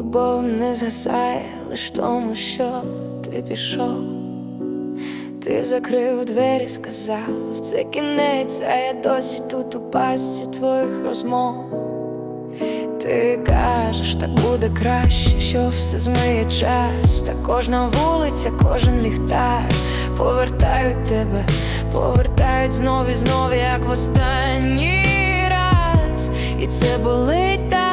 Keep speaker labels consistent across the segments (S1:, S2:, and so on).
S1: Любов не згасає лиш тому, що ти пішов. Ти закрив двері, сказав, це кінець, а я досі тут у пастці твоїх розмов. Ти кажеш, так буде краще, що все змиє час. Та кожна вулиця, кожен ліхтар повертають тебе, повертають знов і знов, як в останній раз. І це болить, так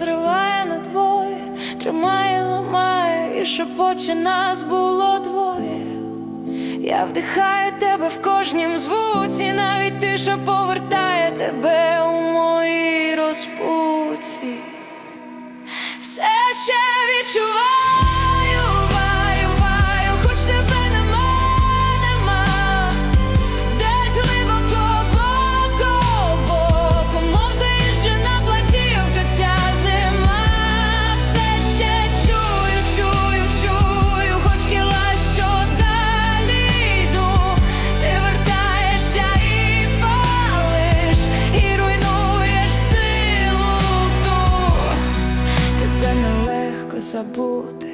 S1: розриває надвоє, тримає, ламає, і шепоче нас було двоє. Я вдихаю тебе в кожнім звуці, навіть тиша повертає тебе у моїй розпуці. Все ще відчуваю, забути,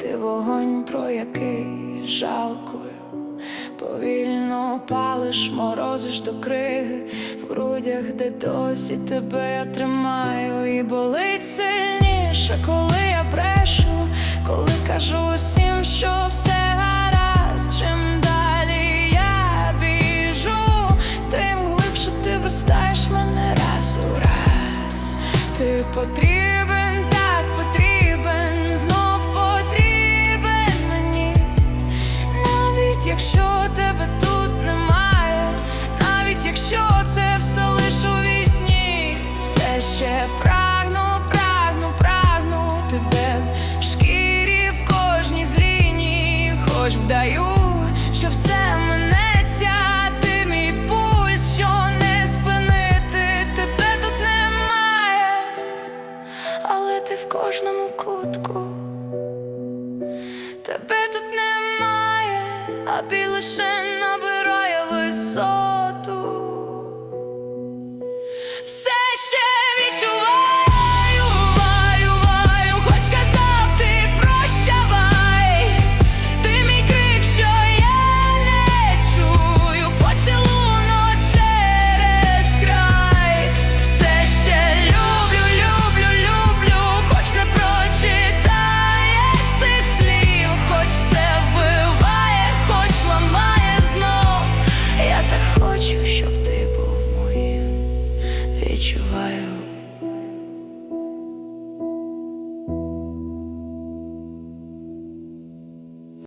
S1: ти вогонь, про який жалкую. Повільно палиш, морозиш до криги в грудях, де досі тебе я тримаю, і болить сильніше, коли я брешу, коли кажу усім, що все гаразд. Чим далі я біжу, тим глибше ти вростаєш мене раз у раз. Ти потрібен, але ти в кожному кутку. Тебе тут немає, а бі лише набирає висоту. Все ще